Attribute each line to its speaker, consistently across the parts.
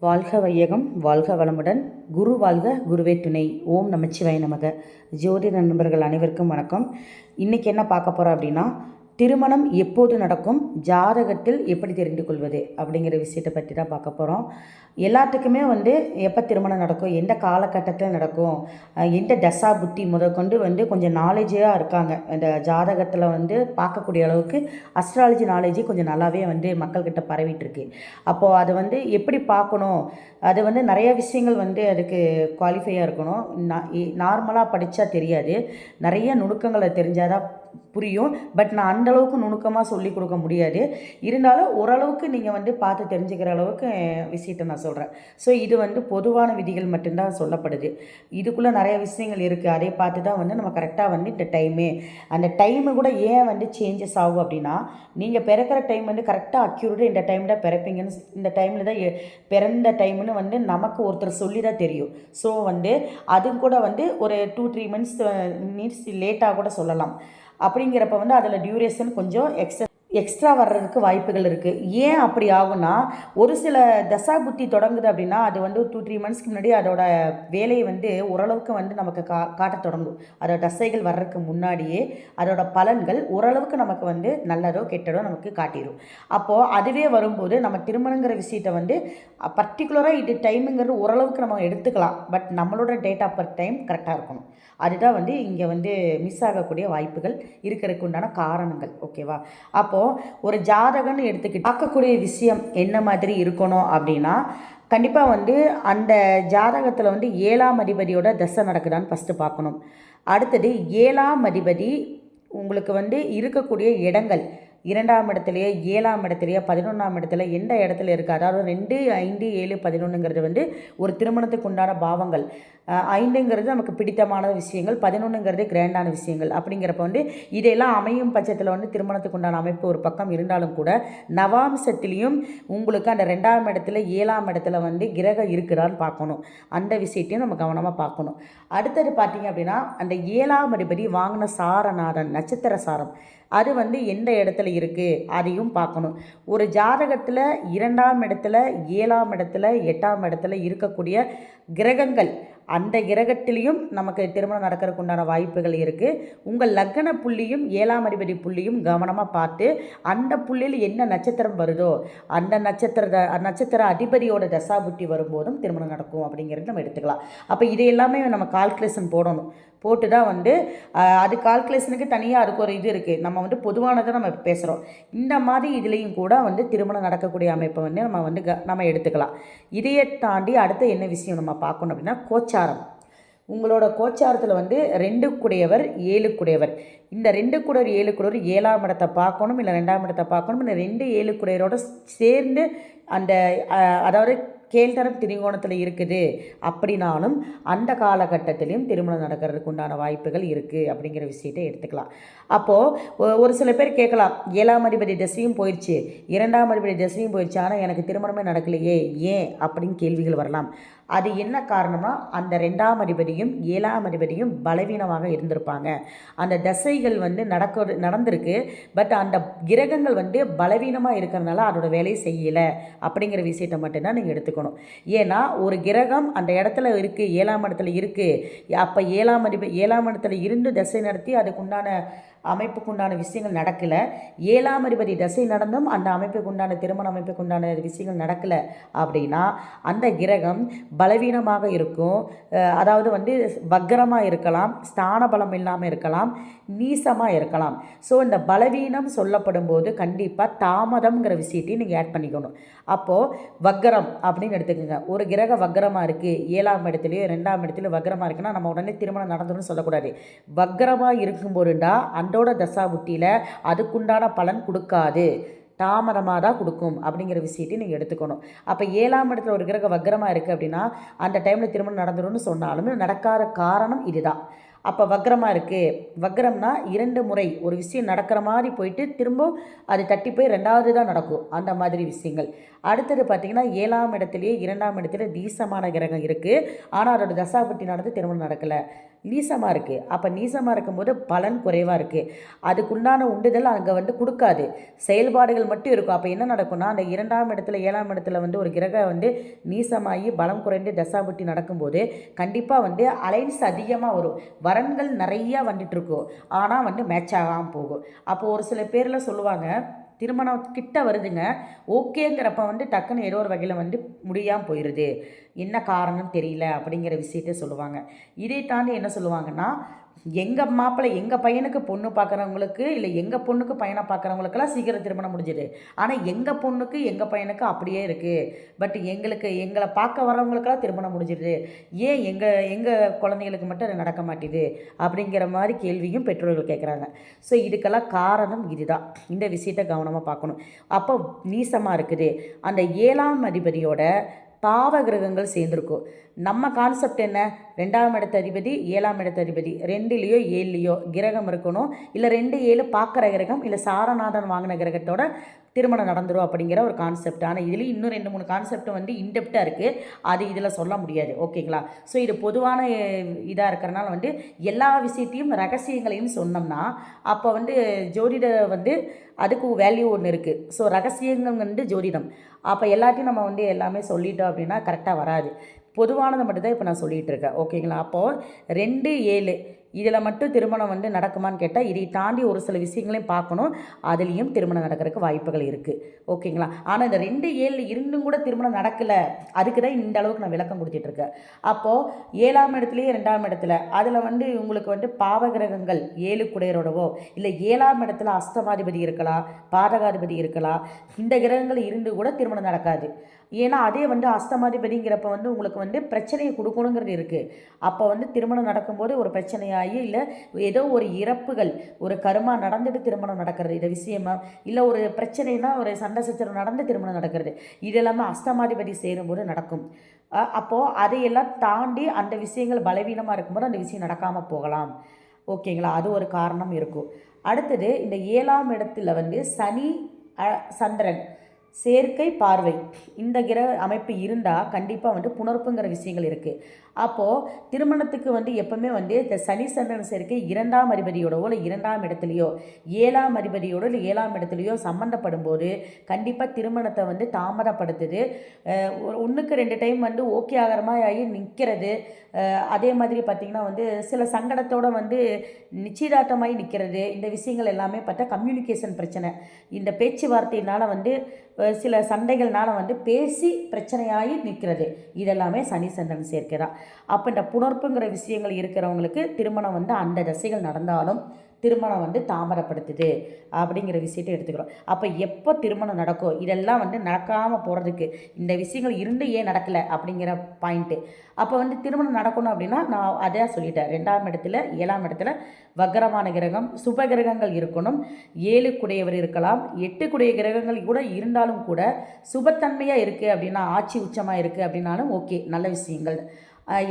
Speaker 1: வாழ்க வையகம் வாழ்க வளமுடன். குரு வாழ்க குருவே துணை. ஓம் நமச்சிவாய நமக. ஜோதிட நண்பர்கள் அனைவருக்கும் வணக்கம். இன்றைக்கி என்ன பார்க்க போகிறோம் அப்படின்னா திருமணம் எப்போது நடக்கும் ஜாதகத்தில் எப்படி தெரிந்து கொள்வது அப்படிங்கிற விஷயத்தை பற்றி தான் பார்க்க போகிறோம் எல்லாத்துக்குமே வந்து எப்போ திருமணம் நடக்கும் எந்த காலகட்டத்தில் நடக்கும் எந்த தசா புத்தி முதற்கொண்டு வந்து கொஞ்சம் நாலேஜாக இருக்காங்க. இந்த ஜாதகத்தில் வந்து பார்க்கக்கூடிய அளவுக்கு அஸ்ட்ராலஜி நாலேஜ் கொஞ்சம் நல்லாவே வந்து மக்கள்கிட்ட பரவிட்டுருக்கு. அப்போது அது வந்து எப்படி பார்க்கணும் அது வந்து நிறைய விஷயங்கள் வந்து அதுக்கு குவாலிஃபையாக இருக்கணும். நார்மலாக படித்தா தெரியாது. நிறைய நுணுக்கங்களை தெரிஞ்சாதான் புரியும். பட் நான் அந்த அளவுக்கு நுணுக்கமாக சொல்லி கொடுக்க முடியாது. இருந்தாலும் ஓரளவுக்கு நீங்கள் வந்து பார்த்து தெரிஞ்சுக்கிற அளவுக்கு விஷயத்தை நான் சொல்கிறேன் ஸோ இது வந்து பொதுவான விதிகள் மட்டும்தான் சொல்லப்படுது. இதுக்குள்ளே நிறைய விஷயங்கள் இருக்குது அதை பார்த்து தான் வந்து நம்ம கரெக்டாக வந்து இந்த டைமு அந்த டைமு கூட ஏன் வந்து சேஞ்சஸ் ஆகும் அப்படின்னா நீங்கள் பிறக்கிற டைம் வந்து கரெக்டாக அக்யூரேட்டாக இந்த டைம் தான் பிறப்பீங்கன்னு இந்த டைமில் தான் பிறந்த டைம்னு வந்து நமக்கு ஒருத்தர் சொல்லி தான் தெரியும். ஸோ வந்து அதுவும் கூட வந்து ஒரு டூ த்ரீ மந்த்ஸ் மினிட்ஸ் லேட்டாக கூட சொல்லலாம். அப்படிங்கிறப்ப வந்து அதில் டியூரேஷன் கொஞ்சம் எக்ஸ்ட்ரா எக்ஸ்ட்ரா வர்றதுக்கு வாய்ப்புகள் இருக்குது ஏன் அப்படி ஆகும்னா ஒரு சில தசா புத்தி தொடங்குது அப்படின்னா அது வந்து டூ த்ரீ மந்த்ஸ்க்கு முன்னாடி அதோட வேலையை வந்து ஓரளவுக்கு வந்து நமக்கு கா காட்ட தொடங்கும். அதோட தசைகள் வர்றதுக்கு முன்னாடியே அதோட பலன்கள் ஓரளவுக்கு நமக்கு வந்து நல்லதோ கெட்டதோ நமக்கு காட்டிடும் அப்போது அதுவே வரும்போது நம்ம திருமணங்கிற விஷயத்தை வந்து பர்டிகுலராக இது டைமுங்கிறது ஓரளவுக்கு நம்ம எடுத்துக்கலாம். பட் நம்மளோட டேட் ஆஃப் பர்த் டைம் கரெக்டாக இருக்கணும். அதுதான் வந்து இங்கே வந்து மிஸ் ஆகக்கூடிய வாய்ப்புகள் இருக்கிறதுக்கு உண்டான காரணங்கள். ஓகேவா அப்போது ஒரு ஜாதகம்னு எடுத்துக்கிட்டு பார்க்கக்கூடிய விஷயம் என்ன மாதிரி இருக்கணும் அப்படின்னா கண்டிப்பாக வந்து அந்த ஜாதகத்தில் வந்து ஏழாம் அதிபதியோட தசை நடக்குதான்னு ஃபஸ்ட்டு பார்க்கணும். அடுத்தது ஏழாம் அதிபதி உங்களுக்கு வந்து இருக்கக்கூடிய இடங்கள் இரண்டாம் இடத்துலையே ஏழாம் இடத்துலையே பதினொன்றாம் இடத்துல எந்த இடத்துல இருக்குது அதாவது ரெண்டு ஐந்து ஏழு பதினொன்றுங்கிறது வந்து ஒரு திருமணத்துக்கு உண்டான பாவங்கள். ஐந்துங்கிறது நமக்கு பிடித்தமான விஷயங்கள் பதினொன்றுங்கிறது கிராண்டான விஷயங்கள். அப்படிங்கிறப்ப வந்து இதெல்லாம் அமையும் பட்சத்தில் வந்து திருமணத்துக்கு உண்டான அமைப்பு ஒரு பக்கம் இருந்தாலும் கூட நவாம்சத்திலையும் உங்களுக்கு அந்த ரெண்டாம் இடத்துல ஏழாம் இடத்துல வந்து கிரகம் இருக்கிறான்னு பார்க்கணும். அந்த விஷயத்தையும் நம்ம கவனமாக பார்க்கணும். அடுத்தது பார்த்தீங்க அப்படின்னா அந்த ஏழாம் அதிபதி வாங்கின சாரநாதன் நட்சத்திர சாரம். அது வந்து எந்த இடத்துல இருக்குது அதையும் பார்க்கணும். ஒரு ஜாதகத்தில் இரண்டாம் இடத்துல ஏழாம் இடத்துல எட்டாம் இடத்துல இருக்கக்கூடிய கிரகங்கள் அந்த கிரகத்திலையும் நமக்கு திருமணம் நடக்கிறதுக்கு உண்டான வாய்ப்புகள் இருக்குது உங்கள் லக்ன புள்ளியும் ஏழாம் அதிபதி புள்ளியும் கவனமாக பார்த்து அந்த புள்ளியில் என்ன நட்சத்திரம் வருதோ அந்த நட்சத்திர நட்சத்திர அதிபதியோட தசாபுட்டி வரும்போதும் திருமணம் நடக்கும் அப்படிங்கிறது நம்ம எடுத்துக்கலாம். அப்போ இது எல்லாமே நம்ம கால்குலேஷன் போடணும். போட்டு தான் வந்து அது கால்குலேஷனுக்கு தனியாக அதுக்கு ஒரு இது இருக்குது நம்ம வந்து பொதுவானதை நம்ம பேசுகிறோம் இந்த மாதிரி இதுலேயும் கூட வந்து திருமணம் நடக்கக்கூடிய அமைப்பை வந்து நம்ம வந்து க நம்ம எடுத்துக்கலாம். இதையே தாண்டி அடுத்த என்ன விஷயம் நம்ம பார்க்கணும் அப்படின்னா கோச்சாரம். உங்களோட கோச்சாரத்தில் வந்து ரெண்டு குடையவர் ஏழு குடையவர். இந்த ரெண்டு குடர் ஏழு குடர் ஏழாம் இடத்தை பார்க்கணும் இல்லை ரெண்டாம் இடத்தை பார்க்கணும் இல்லை ரெண்டு ஏழு குடையரோட சேர்ந்து அந்த அதாவது கேழ்தரம் திரிகோணத்தில் இருக்குது. அப்படின்னாலும் அந்த காலகட்டத்திலையும் திருமணம் நடக்கிறதுக்கு உண்டான வாய்ப்புகள் இருக்குது அப்படிங்கிற விஷயத்தை எடுத்துக்கலாம். அப்போது ஒரு சில பேர் கேட்கலாம் ஏழாம் அதிபதி தசையும் போயிடுச்சு இரண்டாம் அதிபதி தசையும் போயிடுச்சு ஆனால் எனக்கு திருமணமே நடக்கலையே ஏன்? அப்படின்னு கேள்விகள் வரலாம். அது என்ன காரணம்னா அந்த ரெண்டாம் அதிபதியும் ஏழாம் அதிபதியும் பலவீனமாக இருந்திருப்பாங்க. அந்த தசைகள் வந்து நடக்க நடந்திருக்கு. பட் அந்த கிரகங்கள் வந்து பலவீனமாக இருக்கிறதுனால அதோட வேலையை செய்யலை. அப்படிங்கிற விஷயத்தை மட்டும்தான் நீங்கள் எடுத்துக்கணும். ஏன்னா ஒரு கிரகம் அந்த இடத்துல இருக்குது ஏழாம் இடத்துல இருக்குது அப்போ ஏழாம் அதிபதி ஏழாம் இடத்துல இருந்து தசை நடத்தி அதுக்குண்டான அமைப்புக்குண்டான விஷயங்கள் நடக்கலை. ஏழாம் அதிபதி தசை நடந்தும் அந்த அமைப்புக்குண்டான திருமண அமைப்புக்குண்டான விஷயங்கள் நடக்கலை அப்படின்னா அந்த கிரகம் பலவீனமாக இருக்கும். அதாவது வந்து வக்கரமாக இருக்கலாம் ஸ்தான பலம் இல்லாமல் இருக்கலாம் நீசமாக இருக்கலாம். ஸோ இந்த பலவீனம் சொல்லப்படும் போது கண்டிப்பாக தாமதம்ங்கிற விஷயத்தையும் நீங்கள் ஆட் பண்ணிக்கணும். அப்போது வக்கரம் அப்படின்னு எடுத்துக்கோங்க. ஒரு கிரக வக்கரமாக இருக்குது ஏழாம் இடத்துலையோ ரெண்டாம் இடத்துலையோ வக்கரமாக இருக்குன்னா நம்ம உடனே திருமணம் நடந்துடும் சொல்லக்கூடாது. வக்கரமாக இருக்கும்போதுண்டா அண்டோட தசாபுத்தியில் அதுக்குண்டான பலன் கொடுக்காது. தாமதமாக தான் கொடுக்கும் அப்படிங்கிற விஷயத்தையும் நீங்கள் எடுத்துக்கணும். அப்போ ஏழாம் இடத்துல ஒரு கிரக வக்கரமாக இருக்குது அப்படின்னா அந்த டைமில் திருமணம் நடந்துடும் சொன்னாலும் நடக்காத காரணம் இதுதான். அப்போ வக்ரமாக இருக்குது வக்ரம்னா இரண்டு முறை ஒரு விஷயம் நடக்கிற மாதிரி போயிட்டு திரும்ப அது தட்டி போய் ரெண்டாவது தான் நடக்கும். அந்த மாதிரி விஷயங்கள். அடுத்தது பார்த்திங்கன்னா ஏழாம் இடத்துலையே இரண்டாம் இடத்துல நீசமான கிரகம் இருக்குது ஆனால் அதோட தசாபட்டி நடந்து திருமணம் நடக்கலை. நீசமாக இருக்குது அப்போ நீசமாக இருக்கும்போது பலன் குறைவாக இருக்குது அதுக்குண்டான உண்டுதல் அங்கே வந்து கொடுக்காது. செயல்பாடுகள் மட்டும் இருக்கும். அப்போ என்ன நடக்கும்னா அந்த இரண்டாம் இடத்துல ஏழாம் இடத்துல வந்து ஒரு கிரகம் வந்து நீசமாகி பலம் குறைந்து தசாபட்டி நடக்கும்போது கண்டிப்பாக வந்து அலைன்ஸ் அதிகமாக வரும். வரன்கள் நிறையா வந்துட்டுருக்கும் ஆனால் வந்து மேட்ச் ஆகாமல் போகும். அப்போது ஒரு சில பேரில் சொல்லுவாங்க திருமணம் கிட்ட வருதுங்க. ஓகேங்கிறப்ப வந்து டக்குன்னு ஏதோ ஒரு வகையில் வந்து முடியாமல் போயிடுது என்ன காரணம் தெரியல. அப்படிங்கிற விஷயத்த சொல்லுவாங்க. இதை தாண்டி என்ன சொல்லுவாங்கன்னா எங்கள் மாப்பிள்ளை எங்கள் பையனுக்கு பொண்ணு பார்க்குறவங்களுக்கு இல்லை எங்கள் பொண்ணுக்கு பையனை பார்க்குறவங்களுக்கெல்லாம் சீக்கிரம் திருமணம் முடிஞ்சுது. ஆனால் எங்கள் பொண்ணுக்கு எங்கள் பையனுக்கு அப்படியே இருக்குது பட் எங்களுக்கு எங்களை பார்க்க வரவங்களுக்கெல்லாம் திருமணம் முடிஞ்சிடுது ஏன் எங்கள் எங்கள் குழந்தைகளுக்கு மட்டும் நடக்க மாட்டேது? அப்படிங்கிற மாதிரி கேள்வியும் பெற்றோர்கள் கேட்குறாங்க ஸோ இதுக்கெல்லாம் காரணம் இதுதான். இந்த விஷயத்தை கவனமாக பார்க்கணும். அப்போ நீசமாக இருக்குது. அந்த ஏழாம் அதிபதியோட பாவ கிரகங்கள் சேர்ந்துருக்கும். நம்ம கான்செப்ட் என்ன? ரெண்டாம் இடத்த அதிபதி ஏழாம் இடத்த அதிபதி. ரெண்டுலேயோ ஏழுலையோ கிரகம் இருக்கணும். இல்லை ரெண்டு ஏழு பார்க்குற கிரகம் இல்லை சாரநாதன் வாங்கின கிரகத்தோட திருமணம் நடந்துடும் அப்படிங்கிற ஒரு கான்செப்ட் ஆனால் இதுலேயும் இன்னும் ரெண்டு மூணு கான்செப்ட் வந்து இன்டெப்டாக இருக்குது அது இதில் சொல்ல முடியாது. ஓகேங்களா ஸோ இது பொதுவான இதாக இருக்கிறனால வந்து எல்லா விஷயத்தையும் ரகசியங்களையும் சொன்னோம்னா அப்போ வந்து ஜோதிட வந்து அதுக்கு வேல்யூ ஒன்று இருக்குது ஸோ ரகசியங்கள் வந்து ஜோதிடம். அப்போ எல்லாத்தையும் நம்ம வந்து எல்லாமே சொல்லிட்டோம் அப்படின்னா கரெக்டாக வராது. பொதுவானதை மட்டும்தான் இப்போ நான் சொல்லிகிட்டு இருக்கேன். ஓகேங்களா? அப்போது ரெண்டு ஏழு இதில் மட்டும் திருமணம் வந்து நடக்குமான்னு கேட்டால் இதை தாண்டி ஒரு சில விஷயங்களையும் பார்க்கணும். அதுலேயும் திருமணம் நடக்கிறதுக்கு வாய்ப்புகள் இருக்குது ஓகேங்களா? ஆனால் இந்த ரெண்டு ஏழு இருந்தும் கூட திருமணம் நடக்கலை. அதுக்கு தான் இந்த அளவுக்கு நான் விளக்கம் கொடுத்துட்ருக்கேன் அப்போது ஏழாம் இடத்துலையே ரெண்டாம் இடத்துல அதில் வந்து உங்களுக்கு வந்து பாவகிரகங்கள் ஏழு குடையரோடவோ இல்லை ஏழாம் இடத்துல அஸ்தமாதிபதி இருக்கலாம் பாதகாதிபதி இருக்கலாம் இந்த கிரகங்கள் இருந்து கூட திருமணம் நடக்காது. ஏன்னா அதே வந்து அஸ்தமாதிபதிங்கிறப்ப வந்து உங்களுக்கு வந்து பிரச்சனையை கொடுக்கணுங்கிறது இருக்குது அப்போ வந்து திருமணம் நடக்கும்போது ஒரு பிரச்சனையாகி இல்லை ஏதோ ஒரு இறப்புகள் ஒரு கருமா நடந்துட்டு திருமணம் நடக்கிறது இந்த விஷயமா இல்லை ஒரு பிரச்சனைனா ஒரு சண்டை சச்சரவு நடந்து திருமணம் நடக்கிறது இது எல்லாமே அஸ்தமாதிபதி சேரும்போது நடக்கும். அப்போது அதையெல்லாம் தாண்டி அந்த விஷயங்கள் பலவீனமாக இருக்கும்போது அந்த விஷயம் நடக்காமல் போகலாம். ஓகேங்களா? அது ஒரு காரணம் இருக்கும். அடுத்தது இந்த ஏழாம் இடத்துல வந்து சனி சந்திரன் சேர்க்கை பார்வை. இந்த கிரக அமைப்பு இருந்தால் கண்டிப்பாக வந்துட்டு புணர்ப்புங்கிற விஷயங்கள் இருக்குது அப்போது திருமணத்துக்கு வந்து எப்போவுமே வந்து இந்த சனி சந்திரன் சேர்க்கை இரண்டாம் அதிபதியோடவோ இல்லை இரண்டாம் இடத்துலையோ ஏழாம் அதிபதியோட இல்லை ஏழாம் இடத்துலையோ சம்மந்தப்படும் போது கண்டிப்பாக திருமணத்தை வந்து தாமதப்படுத்துது. ஒன்றுக்கு ரெண்டு டைம் வந்து ஓகே ஆகிற மாதிரி ஆகி நிற்கிறது அதே மாதிரி பார்த்திங்கன்னா வந்து சில சங்கடத்தோடு வந்து நிச்சயதார்த்தமாகி நிற்கிறது இந்த விஷயங்கள் எல்லாமே பார்த்தா கம்யூனிகேஷன் பிரச்சனை. இந்த பேச்சுவார்த்தையினால் வந்து சில சண்டைகள்னால் வந்து பேசி பிரச்சனையாகி நிற்கிறது இதெல்லாமே சனி சந்திரன் சேர்க்கிறார் அப்போ இந்த புணர்ப்புங்கிற விஷயங்கள் இருக்கிறவங்களுக்கு திருமணம் வந்து அந்த தசைகள் நடந்தாலும் திருமணம் வந்து தாமதப்படுத்துது அப்படிங்கிற விஷயத்தை எடுத்துக்கிறோம். அப்போ எப்போ திருமணம் நடக்கும் இதெல்லாம் வந்து நடக்காமல் போகிறதுக்கு இந்த விஷயங்கள் இருந்து ஏன் நடக்கலை அப்படிங்கிற பாயிண்ட்டு அப்போ வந்து திருமணம் நடக்கணும் அப்படின்னா நான் அதே சொல்லிட்டேன். ரெண்டாம் இடத்துல ஏழாம் இடத்துல வக்கரமான கிரகம் சுப கிரகங்கள் இருக்கணும். ஏழு குடையவர் இருக்கலாம். எட்டு குடைய கிரகங்கள் கூட இருந்தாலும் கூட சுபத்தன்மையாக இருக்குது அப்படின்னா ஆட்சி உச்சமாக இருக்குது அப்படின்னாலும் ஓகே நல்ல விஷயங்கள்.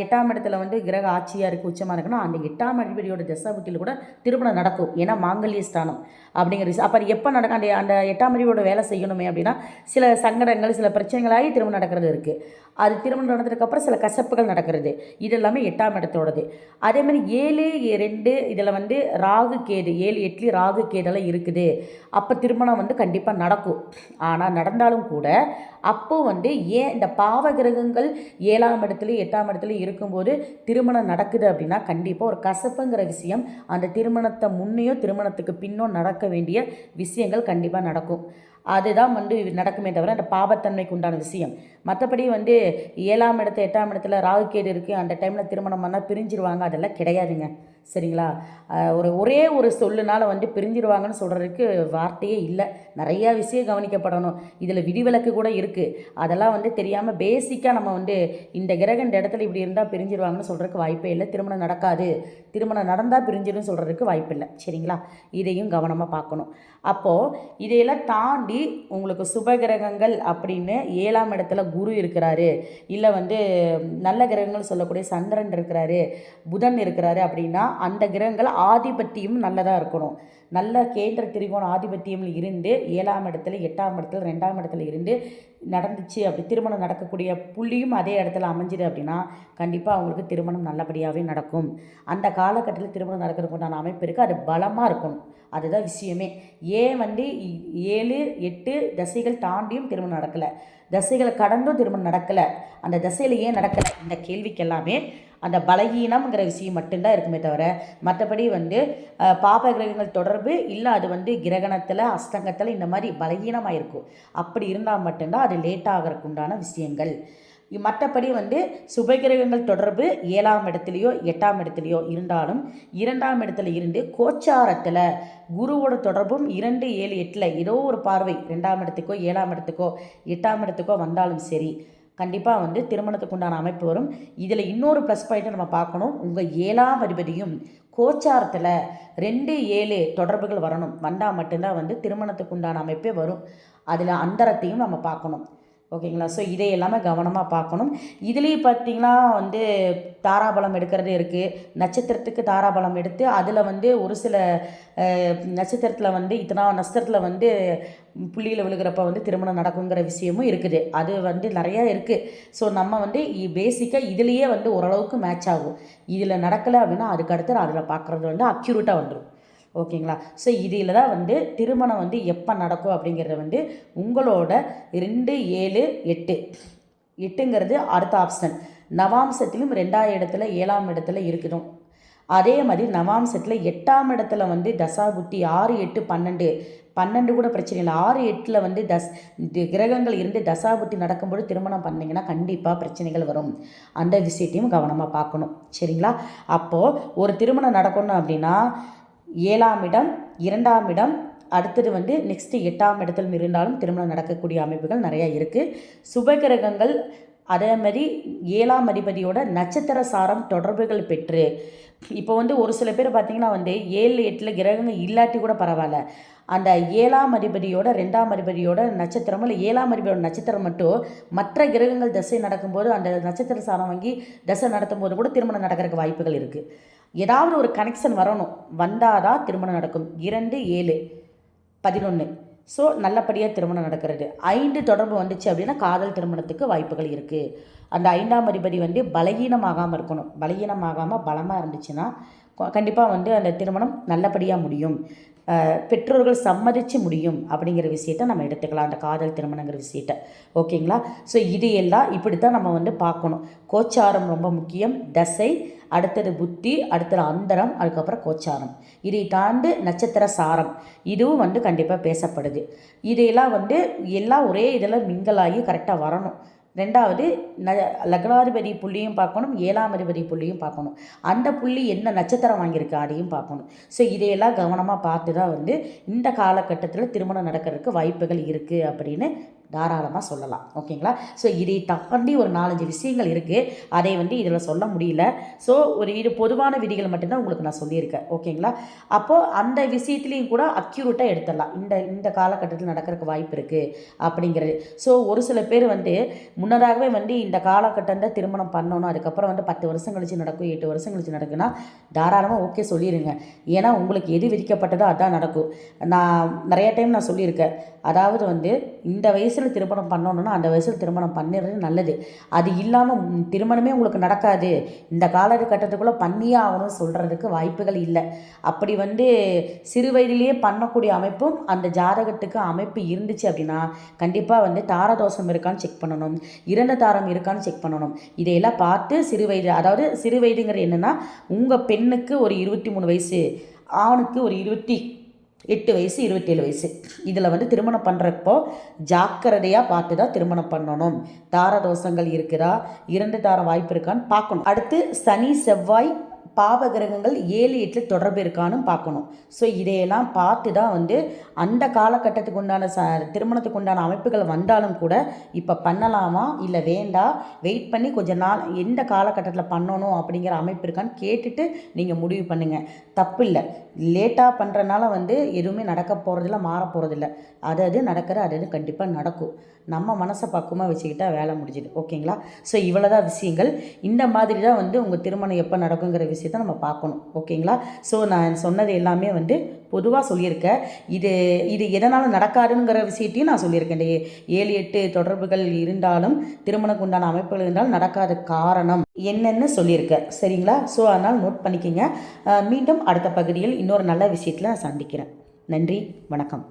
Speaker 1: எட்டாம் இடத்துல வந்து கிரக ஆட்சியாக இருக்குது உச்சமாக இருக்குன்னா அந்த எட்டாம் அதிபதியோட தசாபுத்தியில் கூட திருமணம் நடக்கும். ஏன்னா மாங்கல்ய ஸ்தானம். அப்படிங்கிற விஷயம் அப்போ எப்போ நடக்க அந்த அந்த எட்டாம் அறிவோட வேலை செய்யணுமே அப்படின்னா சில சங்கடங்கள் சில பிரச்சனைகளாகி திருமணம் நடக்கிறது இருக்குது அது திருமணம் நடந்ததுக்கப்புறம் சில கசப்புகள் நடக்கிறது. இது எல்லாமே எட்டாம் இடத்தோடது. அதே மாதிரி ஏழு ரெண்டு இதில் வந்து ராகு கேது ஏழு எட்லி ராகு கேதெல்லாம் இருக்குது. அப்போ திருமணம் வந்து கண்டிப்பாக நடக்கும். ஆனால் நடந்தாலும் கூட அப்போது வந்து ஏன் இந்த பாவ கிரகங்கள் ஏழாம் இடத்துல எட்டாம் இடத்துல இருக்கும்போது திருமணம் நடக்குது அப்படின்னா கண்டிப்பாக ஒரு கசப்புங்கிற விஷயம் அந்த திருமணத்தை முன்னையோ திருமணத்துக்கு பின்னோ நடக்க வேண்டிய விஷயங்கள் கண்டிப்பாக நடக்கும். அதுதான் வந்து நடக்குமே தவிர அந்த பாபத்தன்மைக்கு உண்டான விஷயம். மற்றபடி வந்து ஏழாம் இடத்து எட்டாம் இடத்துல ராகுகேடு இருக்குது அந்த டைமில் திருமணம் பண்ணால் பிரிஞ்சிருவாங்க அதெல்லாம் கிடையாதுங்க. சரிங்களா? ஒரு ஒரே ஒரு சொல்லுனால் வந்து பிரிஞ்சிருவாங்கன்னு சொல்கிறதுக்கு வார்த்தையே இல்லை. நிறையா விஷயம் கவனிக்கப்படணும். இதில் விதிவிலக்கு கூட இருக்குது அதெல்லாம் வந்து தெரியாமல் பேசிக்காக நம்ம வந்து இந்த கிரக இந்த இடத்துல இப்படி இருந்தால் பிரிஞ்சிருவாங்கன்னு சொல்கிறதுக்கு வாய்ப்பே இல்லை. திருமணம் நடக்காது. திருமணம் நடந்தால் பிரிஞ்சிடும் சொல்கிறதுக்கு வாய்ப்பு இல்லை. சரிங்களா? இதையும் கவனமாக பார்க்கணும். அப்போது இதையெல்லாம் தாண்டி உங்களுக்கு சுப கிரகங்கள் அப்படின்னு ஏழாம் இடத்துல குரு இருக்கிறாரு. இல்லை வந்து நல்ல கிரகங்கள் சொல்லக்கூடிய சந்திரன் இருக்கிறாரு. புதன் இருக்கிறாரு அப்படின்னா அந்த கிரகங்கள் ஆதிபத்தியம் நல்லதாக இருக்கணும். நல்ல கேந்திர திரிகோண ஆதிபத்தியம் இருந்து ஏழாம் இடத்துல எட்டாம் இடத்துல ரெண்டாம் இடத்துல இருந்து நடந்துச்சு அப்படி திருமணம் நடக்கக்கூடிய புள்ளியும் அதே இடத்துல அமைஞ்சிது அப்படின்னா கண்டிப்பாக அவங்களுக்கு திருமணம் நல்லபடியாகவே நடக்கும். அந்த காலகட்டத்தில் திருமணம் நடக்கிறதுக்கு உண்டான அமைப்பு இருக்குது அது பலமாக இருக்கணும். அதுதான் விஷயமே. ஏன் வந்து ஏழு எட்டு தசைகள் தாண்டியும் திருமணம் நடக்கலை. தசைகளை கடந்தும் திருமணம் நடக்கலை. அந்த தசையில் ஏன் நடக்கலை? இந்த கேள்விக்கு எல்லாமே அந்த பலகீனம்ங்கிற விஷயம் மட்டும்தான் இருக்குமே தவிர மற்றபடி வந்து பாப கிரகங்கள் தொடர்பு இல்லை அது வந்து கிரகணத்தில் அஸ்தங்கத்தில் இந்த மாதிரி பலகீனமாக இருக்கும். அப்படி இருந்தால் மட்டும்தான் அது லேட் ஆகிறதுக்கு உண்டான விஷயங்கள். மற்றபடி வந்து சுபகிரகங்கள் தொடர்பு ஏழாம் இடத்துலையோ எட்டாம் இடத்துலையோ இருந்தாலும் இரண்டாம் இடத்துல இருந்து கோச்சாரத்தில் குருவோட தொடர்பும் இரண்டு ஏழு எட்டில் ஏதோ ஒரு பார்வை ரெண்டாம் இடத்துக்கோ ஏழாம் இடத்துக்கோ எட்டாம் இடத்துக்கோ வந்தாலும் சரி கண்டிப்பாக வந்து திருமணத்துக்கு உண்டான அமைப்பு வரும். இதில் இன்னொரு ப்ளஸ் பாயிண்ட்டை நம்ம பார்க்கணும். உங்கள் ஏழாம் அதிபதியும் கோச்சாரத்தில் ரெண்டு ஏழு தொடர்புகள் வரணும். வந்தால் மட்டும்தான் வந்து திருமணத்துக்கு உண்டான அமைப்பே வரும். அதில் அந்தரத்தையும் நம்ம பார்க்கணும். ஓகேங்களா? ஸோ இதை எல்லாமே கவனமாக பார்க்கணும். இதுலேயும் பார்த்தீங்கன்னா வந்து தாராபலம் எடுக்கிறது இருக்குது நட்சத்திரத்துக்கு தாராபலம் எடுத்து அதில் வந்து ஒரு சில நட்சத்திரத்தில் வந்து இத்தனா நட்சத்திரத்தில் வந்து புள்ளியில் விழுகிறப்ப வந்து திருமணம் நடக்குங்கிற விஷயமும் இருக்குது. அது வந்து நிறையா இருக்குது ஸோ நம்ம வந்து பேசிக்காக இதுலேயே வந்து ஓரளவுக்கு மேட்ச் ஆகும். இதில் நடக்கலை அப்படின்னா அதுக்கு அடுத்து அதில் பார்க்குறது வந்து அக்யூரேட்டாக வந்துடும் ஓகேங்களா? ஸோ இதில் தான் வந்து திருமணம் வந்து எப்போ நடக்கும் அப்படிங்கிறத வந்து உங்களோட ரெண்டு ஏழு எட்டு. எட்டுங்கிறது அடுத்த ஆப்ஷன் நவாம்சத்திலும் ரெண்டாவது இடத்துல ஏழாம் இடத்துல இருக்கணும். அதே மாதிரி நவாம்சத்தில் எட்டாம் இடத்துல வந்து தசாபுத்தி ஆறு எட்டு பன்னெண்டு. பன்னெண்டு கூட பிரச்சனை இல்லை. ஆறு எட்டில் வந்து தஸ் கிரகங்கள் இருந்து தசாபுத்தி நடக்கும்போது திருமணம் பண்ணிங்கன்னா கண்டிப்பாக பிரச்சனைகள் வரும். அந்த விஷயத்தையும் கவனமாக பார்க்கணும். சரிங்களா? அப்போது ஒரு திருமணம் நடக்கணும் அப்படின்னா ஏழாம் இடம் இரண்டாம் இடம் அடுத்தது வந்து நெக்ஸ்ட்டு எட்டாம் இடத்தில் இருந்தாலும் திருமணம் நடக்கக்கூடிய அமைப்புகள் நிறையா இருக்குது சுபகிரகங்கள் அதே மாதிரி ஏழாம் அதிபதியோட நட்சத்திர சாரம் தொடர்புகள் பெற்று இப்போ வந்து ஒரு சில பேர் பார்த்திங்கன்னா வந்து ஏழு எட்டில் கிரகங்கள் இல்லாட்டி கூட பரவாயில்ல. அந்த ஏழாம் அதிபதியோட ரெண்டாம் அதிபதியோட நட்சத்திரம் இல்லை ஏழாம் அதிபதியோட நட்சத்திரம் மட்டும் மற்ற கிரகங்கள் தசை நடக்கும்போது அந்த நட்சத்திர சாரம் வாங்கி தசை நடத்தும் போது கூட திருமணம் நடக்கிறதுக்கு வாய்ப்புகள் இருக்குது ஏதாவது ஒரு கனெக்ஷன் வரணும் வந்தால் தான் திருமணம் நடக்கும். இரண்டு ஏழு. பதினொன்று ஸோ நல்லபடியாக திருமணம் நடக்கிறது. ஐந்து தொடர்பு வந்துச்சு அப்படின்னா காதல் திருமணத்துக்கு வாய்ப்புகள் இருக்குது அந்த ஐந்தாம் அதிபதி வந்து பலகீனமாகாமல் இருக்கணும். பலகீனமாகாமல் பலமாக இருந்துச்சுன்னா கண்டிப்பாக வந்து அந்த திருமணம் நல்லபடியாக முடியும். பெற்றோர்கள் சம்மதித்து முடியும் அப்படிங்கிற விஷயத்த நம்ம எடுத்துக்கலாம். அந்த காதல் திருமணங்கிற விஷயத்த. ஓகேங்களா? ஸோ இது எல்லாம் இப்படி தான் நம்ம வந்து பார்க்கணும். கோச்சாரம் ரொம்ப முக்கியம். தசை அடுத்தது புத்தி அடுத்தது அந்தரம் அதுக்கப்புறம் கோச்சாரம். இதை தாண்டு நட்சத்திர சாரம். இதுவும் வந்து கண்டிப்பாக பேசப்படுது. இதையெல்லாம் வந்து எல்லாம் ஒரே இதில் மிங்கலாகி கரெக்டாக வரணும். ரெண்டாவது ந லக்னாதிபதி புள்ளியும் பார்க்கணும் ஏழாம் அதிபதி புள்ளியும் பார்க்கணும். அந்த புள்ளி என்ன நட்சத்திரம் வாங்கியிருக்கு அதையும் பார்க்கணும். ஸோ இதையெல்லாம் கவனமாக பார்த்து தான் வந்து இந்த காலகட்டத்தில் திருமணம் நடக்கிறதுக்கு வாய்ப்புகள் இருக்குது அப்படின்னு தாராளமாக சொல்லலாம். ஓகேங்களா? ஸோ இதை தாண்டி ஒரு நாலஞ்சு விஷயங்கள் இருக்குது அதை வந்து இதில் சொல்ல முடியல. ஸோ ஒரு இது பொதுவான விதிகள் மட்டும்தான் உங்களுக்கு நான் சொல்லியிருக்கேன். ஓகேங்களா? அப்போது அந்த விஷயத்துலேயும் கூட அக்யூரேட்டாக எடுத்துடலாம். இந்த இந்த காலகட்டத்தில் நடக்கிறதுக்கு வாய்ப்பு இருக்குது அப்படிங்கிறது. ஸோ ஒரு சில பேர் வந்து முன்னதாகவே வந்து இந்த காலகட்டம் தான் திருமணம் பண்ணணும். அதுக்கப்புறம் வந்து பத்து வருஷம் கழிச்சு நடக்கும் எட்டு வருஷம் கழிச்சு நடக்குன்னா தாராளமாக ஓகே சொல்லிடுங்க ஏன்னா உங்களுக்கு எது விதிக்கப்பட்டதோ அதான் நடக்கும். நான் நிறைய டைம் நான் சொல்லியிருக்கேன். அதாவது வந்து இந்த வயசு வயசில் திருமணம் பண்ணணும்னா அந்த வயசில் திருமணம் பண்ணிடுறது நல்லது. அது இல்லாமல் திருமணமே உங்களுக்கு நடக்காது. இந்த காலகட்டத்துக்குள்ளே பண்ணியே ஆகணும்னு சொல்கிறதுக்கு வாய்ப்புகள் இல்லை. அப்படி வந்து சிறு வயதிலேயே பண்ணக்கூடிய அமைப்பும் அந்த ஜாதகத்துக்கு அமைப்பு இருந்துச்சு அப்படின்னா கண்டிப்பாக வந்து தாரதோஷம் இருக்கான்னு செக் பண்ணணும். இறந்த தாரம் இருக்கான்னு செக் பண்ணணும். இதையெல்லாம் பார்த்து சிறு வயது அதாவது சிறு வயதுங்கிறது என்னென்னா உங்கள் பெண்ணுக்கு ஒரு இருபத்தி மூணு வயசு ஆணுக்கு ஒரு இருபத்தி எட்டு வயசு இருபத்தேழு வயசு. இதில் வந்து திருமணம் பண்ணுறப்போ ஜாக்கிரதையாக பார்த்து தான் திருமணம் பண்ணணும். தார தோஷங்கள் இருக்குதா? இரண்டு தாரம் வாய்ப்பு இருக்கான்னு பார்க்கணும். அடுத்து சனி செவ்வாய் பாவ கிரகங்கள் ஏழு எட்டில் தொடர்பு இருக்கான்னு பார்க்கணும். ஸோ இதையெல்லாம் பார்த்து தான் வந்து அந்த காலகட்டத்துக்கு உண்டான ச திருமணத்துக்கு உண்டான அமைப்புகள் வந்தாலும் கூட இப்போ பண்ணலாமா? இல்லை வேண்டாம் வெயிட் பண்ணி கொஞ்சம் நாள் எந்த காலகட்டத்தில் பண்ணணும் அப்படிங்கிற அமைப்பு இருக்கான்னு கேட்டுட்டு நீங்கள் முடிவு பண்ணுங்கள் தப்பு இல்லை. லேட்டாக பண்ணுறனால வந்து எதுவுமே நடக்க போகிறதில்ல மாற போகிறதில்ல அது அது நடக்கிற அது அது கண்டிப்பாக நடக்கும். நம்ம மனசை பக்குவமாக வச்சுக்கிட்டால் வேலை முடிஞ்சிடும் ஓகேங்களா? ஸோ இவ்வளோ தான் விஷயங்கள். இந்த மாதிரி தான் வந்து உங்கள் திருமணம் எப்போ நடக்குங்கிற விஷயத்த நம்ம பார்க்கணும். ஓகேங்களா? ஸோ நான் சொன்னது எல்லாமே வந்து பொதுவாக சொல்லியிருக்கேன் இது இது எதனால் நடக்காதுங்கிற விஷயத்தையும் நான் சொல்லியிருக்கேன். இந்த ஏழு எட்டு தொடர்புகள் இருந்தாலும் திருமணக்கு உண்டான அமைப்புகள் இருந்தாலும் நடக்காத காரணம் என்னென்னு சொல்லியிருக்கேன் சரிங்களா? ஸோ அதனால் நோட் பண்ணிக்கோங்க. மீண்டும் அடுத்த பகுதியில் இன்னொரு நல்ல விஷயத்தில் நான் சந்திக்கிறேன். நன்றி வணக்கம்.